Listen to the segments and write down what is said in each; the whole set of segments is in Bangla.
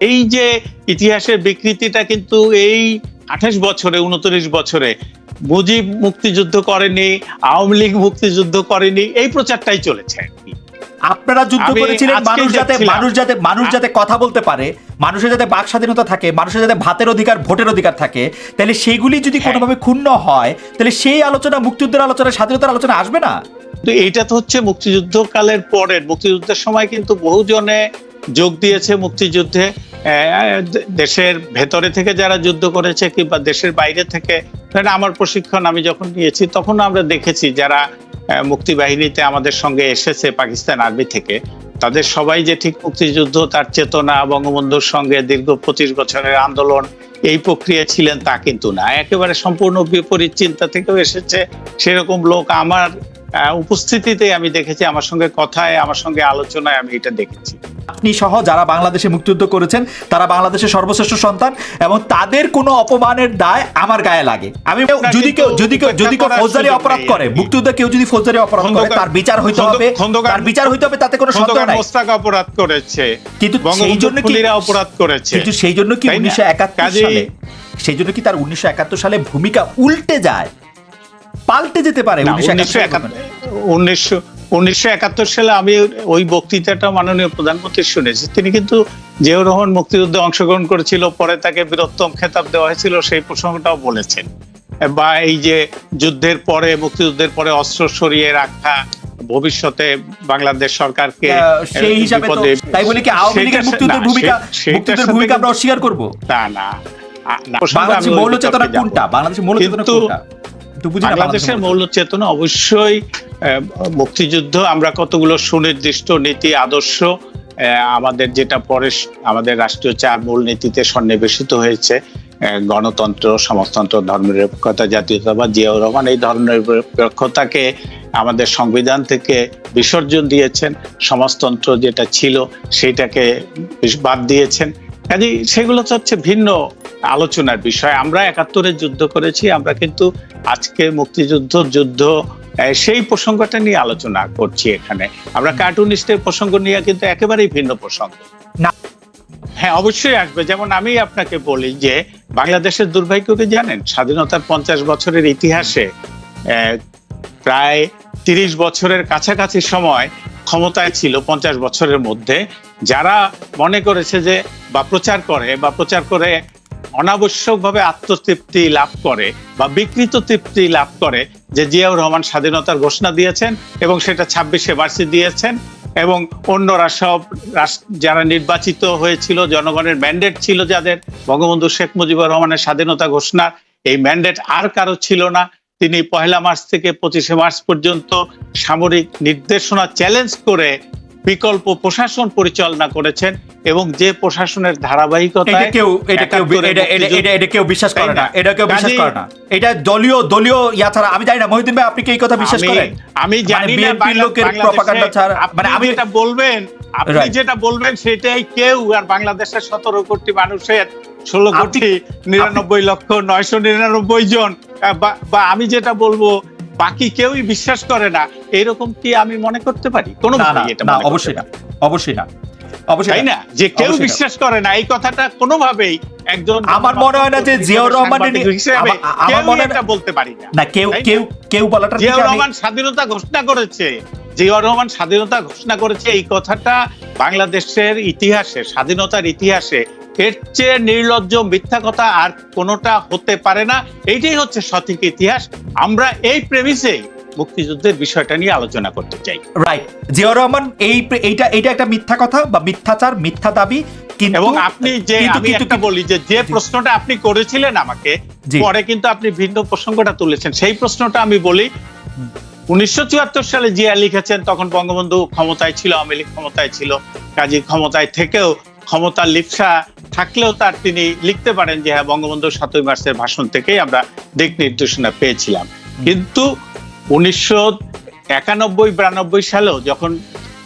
এই যে ইতিহাসের বিকৃতিটা কিন্তু এই আঠাশ বছরে উনত্রিশ বছরে মুজিব মুক্তিযুদ্ধ করেনি আওয়ামী লীগ মুক্তিযুদ্ধ করেনি এই প্রচারটাই চলেছে আপনারা যুদ্ধ করেছিলেন মানুষ যাতে মানুষ যাতে মানুষ যাতে কথা বলতে পারে মানুষের যাতে বাক স্বাধীনতা থাকে মানুষের যাতে ভাতের অধিকার ভোটের অধিকার থাকে তাহলে সেগুলি যদি হ্যাঁ। কোনোভাবে ক্ষুণ্ণ হয় তাহলে সেই আলোচনা মুক্তিযুদ্ধের আলোচনা স্বাধীনতার আলোচনা আসবে না? তো এইটা তো হচ্ছে মুক্তিযুদ্ধকালের পরের মুক্তিযুদ্ধের সময় কিন্তু বহুজনে যোগ দিয়েছে মুক্তিযুদ্ধে। দেশের ভেতরে থেকে যারা যুদ্ধ করেছে কিংবা দেশের বাইরে থেকে আমার প্রশিক্ষণ আমি যখন নিয়েছি তখন আমরা দেখেছি যারা আহ, মুক্তিবাহিনীতে আমাদের সঙ্গে এসেছে পাকিস্তান আর্মি থেকে তাদের সবাই যে ঠিক মুক্তিযুদ্ধ তার চেতনা বঙ্গবন্ধুর সঙ্গে দীর্ঘ পঁচিশ বছরের আন্দোলন এই প্রক্রিয়া ছিলেন তা কিন্তু না। একেবারে সম্পূর্ণ বিপরীত চিন্তা থেকেও এসেছে সেরকম লোক আমার উপস্থিতিতে আমি দেখেছি আমার সঙ্গে কথায় আমার সঙ্গে আলোচনায় আমি এটা দেখেছি। আপনি সহ যারা বাংলাদেশে মুক্তিযুদ্ধ করেছেন তারা বাংলাদেশের সর্বশ্রেষ্ঠ সন্তান এবং তাদের কোনো অপমানের দায় আমার গায়ে লাগে। আমি যদি কেউ যদি কেউ যদি কেউ ফৌজদারি অপরাধ করে মুক্তিযুদ্ধে কেউ যদি ফৌজদারি অপরাধ করে তার বিচার হইতে হবে তার বিচার হইতে হবে তাতে কোনো সন্দেহ নাই। মোস্তাক অপরাধ করেছে। কিন্তু সেই জন্য কি অপরাধ করেছে। কিন্তু সেই জন্য কি তাই না? উনিশশো একাত্তর কাজেই- সালে সেই জন্য কি তার উনিশশো একাত্তর সালে ভূমিকা উল্টে যায়? পাল্টে যেতে পারে উনিশশো একাত্তর উনিশশো উনিশশো একাত্তর সালে আমি ওই বক্তৃতাটা মাননীয় প্রধানমন্ত্রী শুনেছি। তিনি কিন্তু জিয়াউর রহমান মুক্তিযুদ্ধে অংশগ্রহণ করেছিল পরে তাকে বীরত্তম খেতাব দেওয়া হয়েছিল সেই প্রসঙ্গটাও বলেছেন। বা এই যে যুদ্ধের পরে মুক্তিযুদ্ধের পরে অস্ত্র সরিয়ে রাখা ভবিষ্যতে বাংলাদেশ সরকারকে সেই হিসাবে তাই বলে কি আওয়ামী লীগের মুক্তিযুদ্ধের ভূমিকা মুক্তিযুদ্ধের ভূমিকা আমরা অস্বীকার করব। না না, বাংলাদেশের ওই মৌল চেতনা কোনটা। বাংলাদেশের মৌল চেতনা কোনটা? বুঝি বাংলাদেশের মৌল চেতনা অবশ্যই মুক্তিযুদ্ধ আমরা কতগুলো সুনির্দিষ্ট নীতি আদর্শ আমাদের যেটা পরে আমাদের রাষ্ট্রীয় চার মূল নীতিতে সন্নিবেশিত হয়েছে গণতন্ত্র সমাজতন্ত্র ধর্মনিরপেক্ষতা জাতীয়তাবাদ জিয়াউর রহমান এই ধর্মনিরপেক্ষতাকে আমাদের সংবিধান থেকে বিসর্জন দিয়েছেন সমাজতন্ত্র যেটা ছিল সেইটাকে বিস- বাদ দিয়েছেন। কাজে সেগুলো তো হচ্ছে ভিন্ন আলোচনার বিষয়। আমরা একাত্তরে যুদ্ধ করেছি আমরা কিন্তু আজকে মুক্তিযুদ্ধ যুদ্ধ সেই প্রসঙ্গটা নিয়ে আলোচনা করছি এখানে। আমরা কার্টুনিস্টের প্রসঙ্গ নিয়ে কিন্তু একেবারেই ভিন্ন প্রসঙ্গ। না। হ্যাঁ অবশ্যই আসবে। যেমন আমি আপনাকে বলি যে বাংলাদেশের দুর্ভাগ্যকে জানেন? স্বাধীনতার পঞ্চাশ বছরের ইতিহাসে প্রায় তিরিশ বছরের কাছাকাছি সময় ক্ষমতায় ছিল পঞ্চাশ বছরের মধ্যে। যারা মনে করেছে যে বা প্রচার করে বা প্রচার করে অনাবশ্যকভাবে আত্মতৃপ্তি লাভ করে বা বিকৃত তৃপ্তি লাভ করে যে জিয়াউর রহমান স্বাধীনতার ঘোষণা দিয়েছেন এবং সেটা ছাব্বিশে মার্চে দিয়েছেন এবং অন্যরা সব যারা নির্বাচিত হয়েছিল, জনগণের ম্যান্ডেট ছিল যাদের, বঙ্গবন্ধু শেখ মুজিবুর রহমানের স্বাধীনতা ঘোষণার, এই ম্যান্ডেট আর কারও ছিল না। তিনি পহেলা মার্চ থেকে পঁচিশে মার্চ পর্যন্ত সামরিক নির্দেশনা চ্যালেঞ্জ করে বিকল্প প্রশাসন পরিচালনা করেছেন এবং যে প্রশাসনের এটা কেউ এটা কেউ এটা এটা এটা এটা কেউ বিশ্বাস করে না। না? এটা কেউ বিশ্বাস করে না। এটা দলীয় দলীয় ইয়া ছাড়া আমি জানি না মহিউদ্দিন ভাই আপনি কি এই কথা বিশ্বাস করেন? আমি জানি না লোকের বাংলাদেশে ছাড়া- মানে আমি- যেটা বলবেন আপনি যেটা বলবেন সেটাই কেউ আর বাংলাদেশের সতেরো কোটি মানুষের ষোলো কোটি নিরানব্বই লক্ষ নয়শো নিরানব্বই জন বা আমি যেটা বলব বাকি কেউই বিশ্বাস করে না এরকম কি আমি মনে করতে পারি? কোনো না অবশ্যই না অবশ্যই না অবশ্যই তাই না যে কেউ বিশ্বাস করে না এই কথাটা কোনোভাবেই একজন আমার মনে হয় না যে জিয়াউর আমার- মনে এটা বলতে পারি না। কেউ কেউ কেউ বলাটা জিয়াউর রহমান স্বাধীনতা ঘোষণা করেছে। জিয়াউর রহমান স্বাধীনতা ঘোষণা করেছে এই কথাটা বাংলাদেশের ইতিহাসে স্বাধীনতার ইতিহাসে এর চেয়ে নির্লজ্জ মিথ্যা কথা আর কোনোটা হতে পারে না এইটাই হচ্ছে সঠিক ইতিহাস। আমরা এই প্রেমিসেই মুক্তিযুদ্ধের বিষয়টা নিয়ে আলোচনা করতে চাই। রাইট জিয়াউর রহমান এই এইটা এটা একটা মিথ্যা কথা বা মিথ্যাচার মিথ্যা দাবি এবং আপনি যে আমি একটা বলি যে যে প্রশ্নটা আপনি করেছিলেন আমাকে পরে কিন্তু আপনি ভিন্ন প্রসঙ্গটা তুলেছেন। সেই প্রশ্নটা আমি বলি উনিশশো চুয়াত্তর সালে জিয়া লিখেছেন তখন বঙ্গবন্ধু ক্ষমতায় ছিল আওয়ামী লীগ ক্ষমতায় ছিল কাজী ক্ষমতায় থেকেও ক্ষমতার লিপসা থাকলেও তার তিনি লিখতে পারেন যে হ্যাঁ বঙ্গবন্ধু সাতই মার্চের ভাষণ থেকেই আমরা দিক নির্দেশনা পেয়েছিলাম। কিন্তু উনিশশো একানব্বই বিরানব্বই সালেও যখন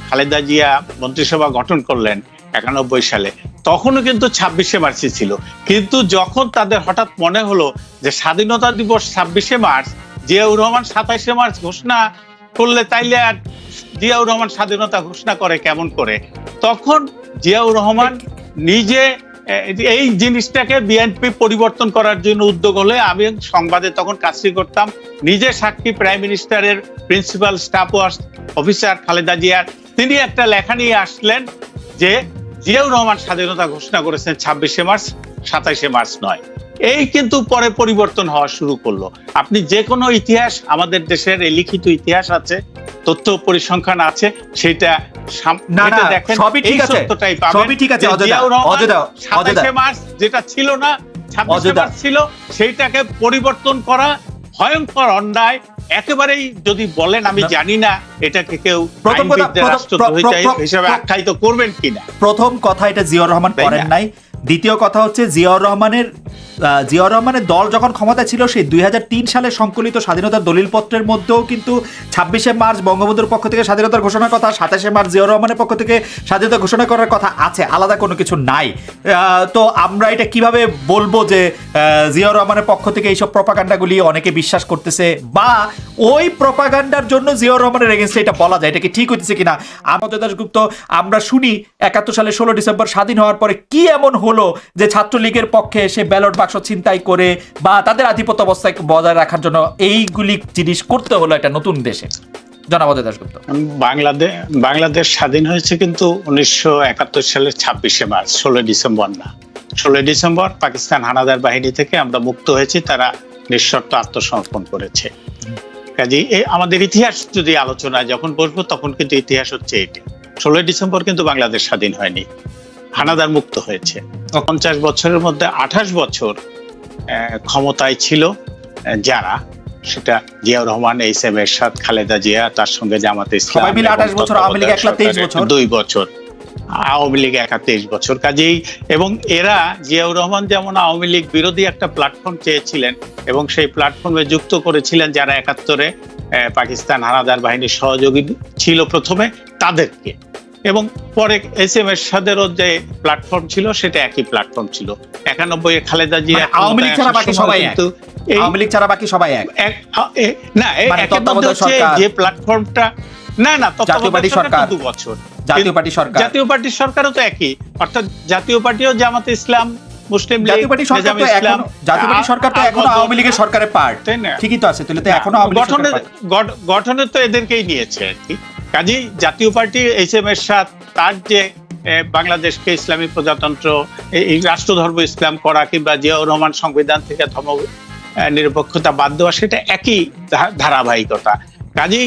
খালেদা জিয়া মন্ত্রিসভা গঠন করলেন একানব্বই সালে তখনও কিন্তু ছাব্বিশে মার্চই ছিল। কিন্তু যখন তাদের হঠাৎ মনে হলো যে স্বাধীনতা দিবস ছাব্বিশে মার্চ জিয়াউর রহমান সাতাইশে মার্চ ঘোষণা করলে তাইলে আর জিয়াউর রহমান স্বাধীনতা ঘোষণা করে কেমন করে? তখন জিয়াউর রহমান নিজে এই জিনিসটাকে বিএনপি পরিবর্তন করার জন্য উদ্যোগ হলে আমি সংবাদে তখন কাজটি করতাম। নিজে সাক্ষী প্রাইম মিনিস্টারের প্রিন্সিপাল স্টাফ অফিসার খালেদা জিয়ার তিনি একটা লেখা নিয়ে আসলেন যে, জিয়াউর রহমান স্বাধীনতা ঘোষণা করেছেন ছাব্বিশে মার্চ, সাতাইশে মার্চ নয়। এই কিন্তু পরে পরিবর্তন হওয়া শুরু করল। আপনি যে কোনো ইতিহাস আমাদের দেশের এই লিখিত ইতিহাস আছে তথ্য পরিসংখ্যান আছে সেটা না, না, সবই ঠিক আছে। সবই ঠিক আছে, যে অজয় দা, জিয়াউর রহমান অজয় দা, অজয় দা। 27শে মার্চ যেটা ছিল না ছাব্বিশে মার্চ ছিল সেইটাকে পরিবর্তন করা ভয়ঙ্কর অন্যায়। একেবারেই যদি বলেন আমি জানি না এটাকে কেউ হিসেবে আখ্যায়িত করবেন কিনা। প্রথম কথা এটা জিয়াউর রহমান করেন নাই। দ্বিতীয় কথা হচ্ছে জিয়াউর রহমানের জিয়াউর রহমানের দল যখন ক্ষমতা ছিল, সেই দুই হাজার তিন সালে সংকলিত স্বাধীনতার দলিলপত্রের মধ্যেও কিন্তু ছাব্বিশে মার্চ বঙ্গবন্ধুর পক্ষ থেকে স্বাধীনতার ঘোষণার কথা, সাতাশে মার্চ জিয়াউর রহমানের পক্ষ থেকে স্বাধীনতা ঘোষণা করার কথা আছে, আলাদা কোনো কিছু নাই। তো আমরা এটা কীভাবে বলব যে জিয়াউর রহমানের পক্ষ থেকে এইসব প্রপাগান্ডাগুলি অনেকে বিশ্বাস করতেছে, বা ওই প্রপাগান্ডার জন্য জিয়াউর রহমানের এগেনস্টে এটা বলা যায়, এটা কি ঠিক হইতেছে কিনা? আমাদের দাসগুপ্ত আমরা শুনি একাত্তর সালে ষোলো ডিসেম্বর স্বাধীন হওয়ার পরে কি এমন হলো যে ছাত্রলীগের পক্ষে সে ব্যালট বাক্স ছিনতাই করে বা তাদের আধিপত্য অবস্থায় বজায় রাখার জন্য এইগুলি জিনিস করতে হলো একটা নতুন দেশে। বাংলাদেশ বাংলাদেশ স্বাধীন হয়েছে কিন্তু উনিশশো একাত্তর সালের ছাব্বিশে মার্চ ডিসেম্বর না। ডিসেম্বর পাকিস্তান হানাদার বাহিনী থেকে আমরা মুক্ত হয়েছি, তারা নিঃশর্ত আত্মসমর্পণ করেছে। কাজে আমাদের ইতিহাস যদি আলোচনায় যখন বসবো তখন কিন্তু ইতিহাস হচ্ছে এটি। ষোলোই ডিসেম্বর কিন্তু বাংলাদেশ স্বাধীন হয়নি। হানাদার মুক্ত হয়েছে। পঞ্চাশ বছরের মধ্যে আঠাশ বছর ক্ষমতায় ছিল যারা সেটা জিয়াউর রহমান এইচ এম এরশাদ খালেদা জিয়া তার সঙ্গে জামাতে ইসলাম সবাই মিলে এবং 28 বছর, আওয়ামী লীগ একলা 23 বছর। দুই বছর। আওয়ামী লীগ একা তেইশ বছর। কাজেই এবং এরা জিয়াউর রহমান যেমন আওয়ামী লীগ বিরোধী একটা প্ল্যাটফর্ম চেয়েছিলেন এবং সেই প্ল্যাটফর্মে যুক্ত করেছিলেন যারা একাত্তরে পাকিস্তান হানাদার বাহিনীর সহযোগী ছিল প্রথমে তাদেরকে। এবং পরে এস এম এরশাদেরও যে প্ল্যাটফর্ম ছিল সেটা একই প্ল্যাটফর্ম ছিল। একানব্বই খালেদা জিয়া মানে আওয়ামী লীগ ছাড়া বাকি সবাই কিন্তু আওয়ামী লীগ ছাড়া বাকি সবাই এক। না মানে। যে প্ল্যাটফর্মটা না না জাতীয় পার্টি তত্ত্বাবধায়ক সরকার। দু বছর। জাতীয় পার্টি সরকার। জাতীয় পার্টির সরকারও তো একই। অর্থাৎ জাতীয় পার্টিও জামাতে ইসলাম মুসলিম জাতীয় পার্টি সরকার তো ইসলাম, জাতীয় পার্টি সরকার তো এখনও আওয়ামী লীগের সরকারের পার্ট তাই না? ঠিকই তো আছে তাহলে তো এখনও গঠনে গঠনে তো এদেরকেই নিয়েছে আর কি। কাজেই জাতীয় পার্টি এইচ এম এরশাদ তার যে বাংলাদেশকে ইসলামী প্রজাতন্ত্র এই- রাষ্ট্রধর্ম ইসলাম করা কিংবা জিয়াউর রহমান সংবিধান থেকে ধর্ম নিরপেক্ষতা বাদ দেওয়া, সেটা একই ধারাবাহিকতা। কাজেই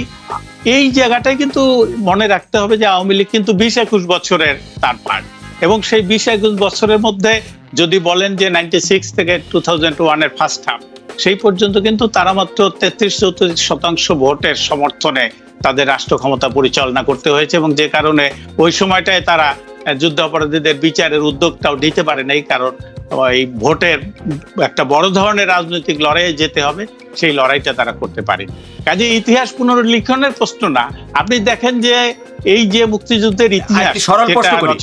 এই জায়গাটায় কিন্তু মনে রাখতে হবে যে আওয়ামী লীগ কিন্তু বিশ একুশ বছরের তার পার্ট এবং সেই বিশ একুশ বছরের মধ্যে যদি বলেন যে নাইনটি সিক্স থেকে টু থাউজেন্ড ওয়ানের ফার্স্ট হাফ সেই পর্যন্ত কিন্তু তারা মাত্র তেত্রিশ চৌত্রিশ শতাংশ ভোটের সমর্থনে তাদের রাষ্ট্র ক্ষমতা পরিচালনা করতে হয়েছে এবং যে কারণে ওই সময়টায় তারা যুদ্ধ অপরাধীদের বিচারের উদ্যোগটাও দিতে পারে নাই কারণ ওই ভোটের একটা বড় ধরনের রাজনৈতিক লড়াইয়ে যেতে হবে সেই লড়াইটা তারা করতে পারেনি। কাজে ইতিহাস পুনর্লিখনের প্রশ্ন না আপনি দেখেন যে এই যে মুক্তিযুদ্ধের ইতিহাস একটি সরল প্রশ্ন করি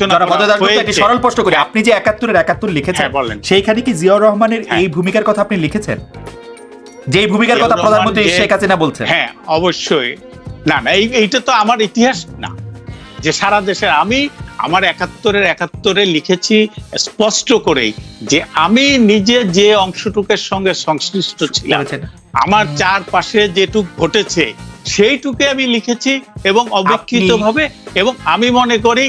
সরল প্রশ্ন করি আপনি যে একাত্তরের একাত্তর লিখেছেন হ্যাঁ, বলেন। সেইখানে কি জিয়াউর রহমানের হ্যাঁ। এই ভূমিকার কথা আপনি লিখেছেন? যে ভূমিকার কথা প্রধানমন্ত্রী শেখ হাসিনা বলছেন। হ্যাঁ অবশ্যই। না না এই এইটা তো আমার ইতিহাস না। যে সারা দেশের আমি আমার একাত্তরের একাত্তরে লিখেছি স্পষ্ট করেই যে আমি নিজে যে অংশটুকের সঙ্গে সংশ্লিষ্ট ছিলাম। আমার চারপাশে যেটুক ঘটেছে সেইটুকে আমি লিখেছি এবং অবিকৃত ভাবে এবং আমি মনে করি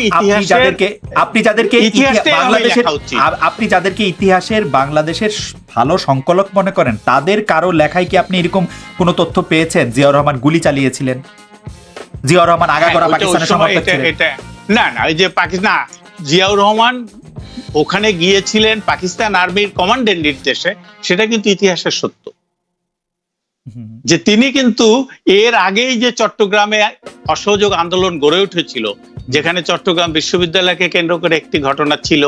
আপনি যাদেরকে বাংলাদেশের আপনি যাদেরকে ইতিহাসের বাংলাদেশের ভালো সংকলক মনে করেন তাদের কারও লেখায় কি আপনি এরকম কোনো তথ্য পেয়েছেন? জিয়াউর রহমান গুলি চালিয়েছিলেন। জিয়াউর রহমান আগাগোড়া হ্যাঁ, পাকিস্তানের সমর্থক ছিলেন। এটা না না ওই যে পাকিস্তান জিয়াউর রহমান ওখানে গিয়েছিলেন পাকিস্তান আর্মির কমান্ডের নির্দেশে সেটা কিন্তু ইতিহাসের সত্য। যে তিনি কিন্তু এর আগেই যে চট্টগ্রামে অসহযোগ আন্দোলন গড়ে উঠেছিল যেখানে চট্টগ্রাম বিশ্ববিদ্যালয়কে কেন্দ্র করে একটি ঘটনা ছিল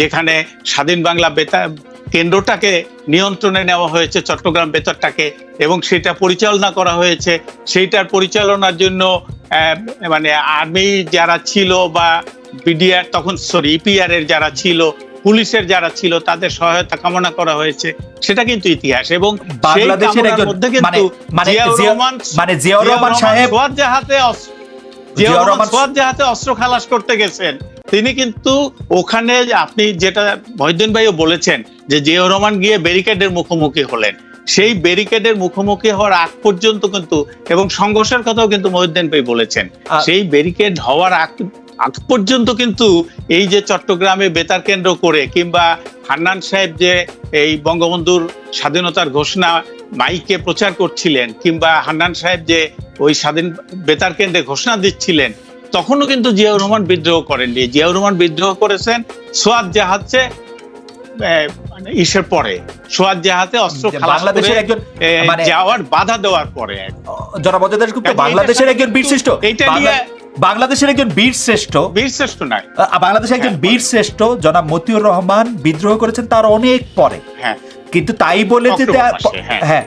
যেখানে স্বাধীন বাংলা বেতার কেন্দ্রটাকে নিয়ন্ত্রণে নেওয়া হয়েছে চট্টগ্রাম বেতারটাকে এবং সেটা পরিচালনা করা হয়েছে। সেইটার পরিচালনার জন্য মানে আর্মি যারা ছিল বা বিডিআর তখন সরি ইপিআর এর যারা ছিল পুলিশের যারা ছিল তাদের সহায়তা কামনা করা হয়েছে। সেটা কিন্তু ইতিহাস এবং বাংলাদেশের একজন মধ্যে মানে কিন্তু মানে জিয়াউর মানে জিয়াউর রহমান সাহেব জাহাতে জিয়াউর রহমান জাহাতে অস্ত্র খালাস করতে গেছেন। তিনি কিন্তু ওখানে আপনি যেটা মহিউদ্দিন ভাইও বলেছেন যে জিয়াউর রহমান গিয়ে ব্যারিকেডের মুখোমুখি হলেন। সেই ব্যারিকেডের মুখোমুখি হওয়ার আগ পর্যন্ত কিন্তু এবং সংঘর্ষের কথাও কিন্তু মহিউদ্দিন ভাই বলেছেন। সেই ব্যারিকেড হওয়ার আগ আগ পর্যন্ত কিন্তু এই যে চট্টগ্রামে বেতার কেন্দ্র করে কিংবা হান্নান সাহেব যে এই বঙ্গবন্ধুর স্বাধীনতার ঘোষণা মাইকে প্রচার করছিলেন কিংবা হান্নান সাহেব যে ওই স্বাধীন বেতার কেন্দ্রে ঘোষণা দিচ্ছিলেন তখনও কিন্তু জিয়াউর রহমান বিদ্রোহ করেননি। জিয়াউর রহমান বিদ্রোহ করেছেন সোয়াদ জাহাজে ইসের পরে সোয়াদ জাহাজে অস্ত্র বাংলাদেশের একজন মানে যাওয়ার বাধা দেওয়ার পরে জনাব অজয় গুপ্ত বাংলাদেশের একজন বীরশ্রেষ্ঠ এইটা নিয়ে- বাংলাদেশের একজন বীর শ্রেষ্ঠ। বীরশ্রেষ্ঠ নয় নাই। বাংলাদেশের একজন হ্যাঁ, বীর শ্রেষ্ঠ জনাব মতিউর রহমান বিদ্রোহ করেছেন তার অনেক পরে। হ্যাঁ কিন্তু তাই বলে যে হ্যাঁ। হ্যাঁ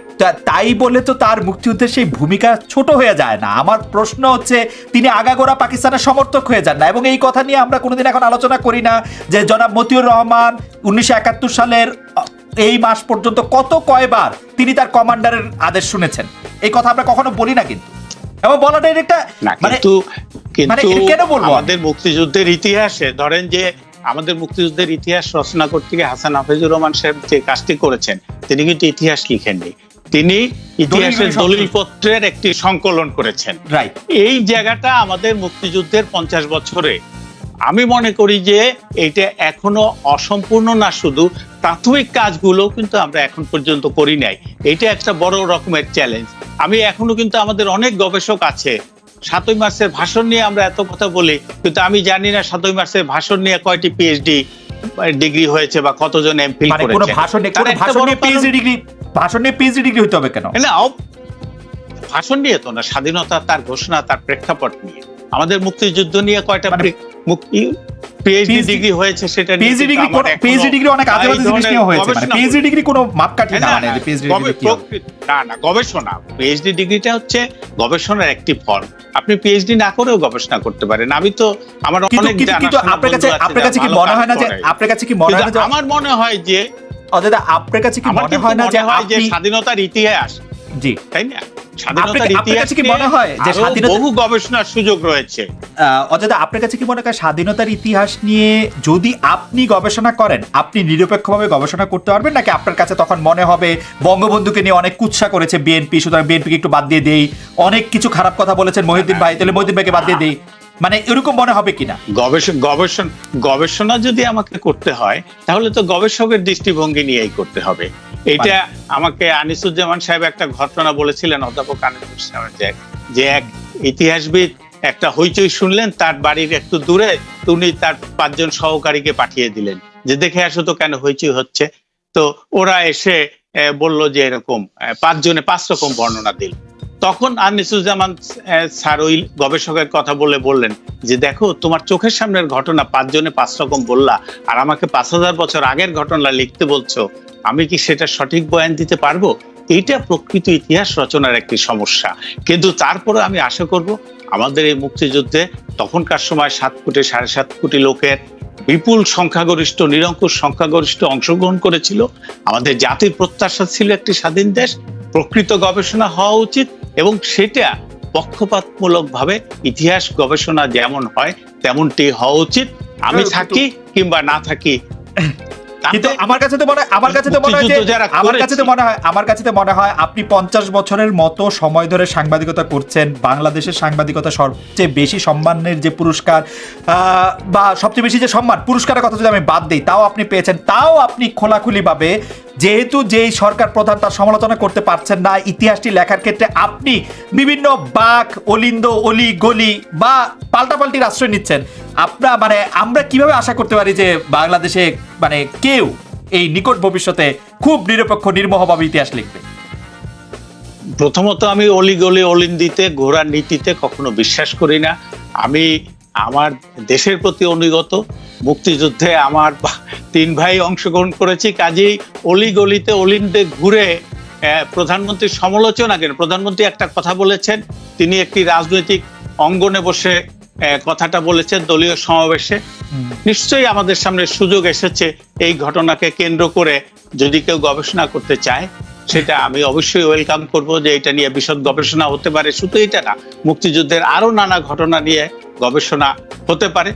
তাই বলে তো তার মুক্তিযুদ্ধের সেই ভূমিকা ছোট হয়ে যায় না। আমার প্রশ্ন হচ্ছে তিনি আগাগোড়া পাকিস্তানের সমর্থক হয়ে যান না। এবং এই কথা নিয়ে আমরা কোনোদিন এখন আলোচনা করি না যে জনাব মতিউর রহমান উনিশশো একাত্তর সালের এই মাস পর্যন্ত কত কয়বার তিনি তার কমান্ডারের আদেশ শুনেছেন। এই কথা আমরা কখনো বলি না কিন্তু। এবং বলাটা এর একটা মানে কিন্তু মানে কিন্তু কেন বলব? আমাদের মুক্তিযুদ্ধের ইতিহাসে ধরেন যে আমাদের মুক্তিযুদ্ধের ইতিহাস রচনা করতে গিয়ে হাসান হাফিজুর রহমান সাহেব যে কাজটি করেছেন তিনি কিন্তু ইতিহাস লিখেননি। তিনি ইতিহাসের দলিলগুলি দলিলপত্রের একটি সংকলন করেছেন। রাইট এই জায়গাটা আমাদের মুক্তিযুদ্ধের পঞ্চাশ বছরে। আমি মনে করি যে এটা এখনও অসম্পূর্ণ না শুধু প্রাথমিক কাজগুলো কিন্তু আমরা এখন পর্যন্ত করি নাই। এটা একটা বড় রকমের চ্যালেঞ্জ আমি এখনও কিন্তু আমাদের অনেক গবেষক আছে সাতই মার্চের ভাষণ নিয়ে আমরা এত কথা বলি কিন্তু আমি জানি না সাতই মার্চের ভাষণ নিয়ে কয়টি পিএইচডি ডিগ্রি হয়েছে বা কতজন এমফিল মানে কোনো করেছে। ভাষণ নিয়ে কোনো একটা ভাষণ বড় নিয়ে কারণ- পিএইচডি ডিগ্রি ভাষণ পিএইচডি ডিগ্রি হতে হবে কেন? না ভাষণ নিয়ে তো না স্বাধীনতা তার ঘোষণা তার প্রেক্ষাপট নিয়ে। আমাদের মুক্তিযুদ্ধ নিয়ে কয়টা মানে- পিএইচডি ডিগ্রি হয়েছে সেটা পিএইচডি ডিগ্রি আমার পিএইচডি ডিগ্রি অনেক আজে বাজে জিনিস নিয়ে হয়েছে মানে পিএইচডি ডিগ্রি কোনো মাপকাঠি না না, মানে পিএইচডি ডিগ্রি কি না না গবেষণা পিএইচডি ডিগ্রিটা হচ্ছে গবেষণার একটি ফর্ম আপনি পিএইচডি না করেও গবেষণা করতে পারেন। আমি তো আমার কিন্তু অনেক কিন্তু কিন্তু আপনার কাছে আপনার কাছে কি মনে হয় না যে আপনার কাছে কি মনে হয় না আমার মনে হয় যে আপনার কাছে কি মনে হয় না যে স্বাধীনতার ইতিহাস। জি। তাই না? স্বাধীনতার ইতিহাস কি নিয়ে মনে হয় যে স্বাধীনতা- বহু গবেষণার সুযোগ রয়েছে। আহ, আপনার কাছে কি মনে হয় স্বাধীনতার ইতিহাস নিয়ে যদি আপনি গবেষণা করেন আপনি নিরপেক্ষভাবে গবেষণা করতে পারবেন নাকি আপনার কাছে তখন মনে হবে বঙ্গবন্ধুকে নিয়ে অনেক কুৎসা করেছে বিএনপি সুতরাং বিএনপিকে একটু বাদ দিয়ে দেই অনেক কিছু খারাপ কথা বলেছেন মহিউদ্দিন ভাই তাহলে মহিউদ্দিন ভাইকে বাদ দিয়ে দেই। মানে এরকম মনে হবে কিনা? গবেষণ গবেষণ গবেষণা যদি আমাকে করতে হয় তাহলে তো গবেষকের দৃষ্টিভঙ্গি নিয়েই করতে হবে। এটা আমাকে আনিসুজ্জামান সাহেব একটা ঘটনা বলেছিলেন অধ্যাপক আনিসুজ্জামান সাহেব যে এক ইতিহাসবিদ একটা হইচই শুনলেন তার বাড়ির একটু দূরে উনি তার পাঁচজন সহকারীকে পাঠিয়ে দিলেন যে দেখে আসো তো কেন হইচই হচ্ছে। তো ওরা এসে বলল যে এরকম পাঁচজনে পাঁচ রকম বর্ণনা দিল। তখন আনিসুজ্জামান স্যার ওই গবেষকের কথা বলে বললেন যে, দেখো, তোমার চোখের সামনের ঘটনা পাঁচজনে পাঁচ রকম বললা, আর আমাকে পাঁচ হাজার বছর আগের ঘটনা লিখতে বলছো। আমি কি সেটা সঠিক বয়ান দিতে পারব? এইটা প্রকৃত ইতিহাস রচনার একটি সমস্যা। কিন্তু তারপরে আমি আশা করব, আমাদের এই মুক্তিযুদ্ধে তখনকার সময় সাত কোটি, সাড়ে সাত কোটি লোকের বিপুল সংখ্যাগরিষ্ঠ, নিরঙ্কুশ সংখ্যাগরিষ্ঠ অংশগ্রহণ করেছিল। আমাদের জাতির প্রত্যাশা ছিল একটি স্বাধীন দেশ। প্রকৃত গবেষণা হওয়া উচিত। এবং সেটা পক্ষপাতমূলক ভাবে ইতিহাস গবেষণা যেমন হয় তেমনটি হওয়া উচিত। আমি থাকি কিংবা না থাকি কিন্তু আমার কাছে তো মনে আমার কাছে তো মনে হয় আমার কাছে তো মনে হয় আমার কাছে তো মনে হয় আপনি পঞ্চাশ বছরের মতো সময় ধরে সাংবাদিকতা করছেন। বাংলাদেশের সাংবাদিকতা সবচেয়ে বেশি সম্মানের যে পুরস্কার আহ, বা সবচেয়ে বেশি যে সম্মান পুরস্কারের কথা যদি আমি বাদ দিই তাও আপনি পেয়েছেন। তাও আপনি খোলাখুলি ভাবে যেহেতু যেই সরকার প্রধান তার সমালোচনা করতে পারছেন না, ইতিহাসটি লেখার ক্ষেত্রে আপনি বিভিন্ন বাক, অলিন্দ, অলি, গলি বা পাল্টাপাল্টির আশ্রয় নিচ্ছেন। আপনার মানে আমরা কীভাবে আশা করতে পারি যে বাংলাদেশে মানে কেউ এই নিকট ভবিষ্যতে খুব নিরপেক্ষ নির্মোহভাবে ইতিহাস লিখবে? প্রথমত আমি অলিগলি, অলিন্দিতে, ঘোড়ার নীতিতে কখনো বিশ্বাস করি না। আমি আমার দেশের প্রতি অনুগত মুক্তিযুদ্ধে আমার তিন ভাই অংশগ্রহণ করেছি কাজেই অলিগলিতে অলিন্দে ঘুরে প্রধানমন্ত্রীর সমালোচনা কেন প্রধানমন্ত্রী একটা কথা বলেছেন তিনি একটি রাজনৈতিক অঙ্গনে বসে কথাটা বলেছেন দলীয় সমাবেশে। নিশ্চয়ই আমাদের সামনে সুযোগ এসেছে এই ঘটনাকে কেন্দ্র করে যদি কেউ গবেষণা করতে চায় সেটা আমি অবশ্যই ওয়েলকাম করব যে এটা নিয়ে বিশদ গবেষণা হতে পারে। শুধু এটা না, মুক্তিযুদ্ধের আরও নানা ঘটনা নিয়ে গবেষণা হতে পারে।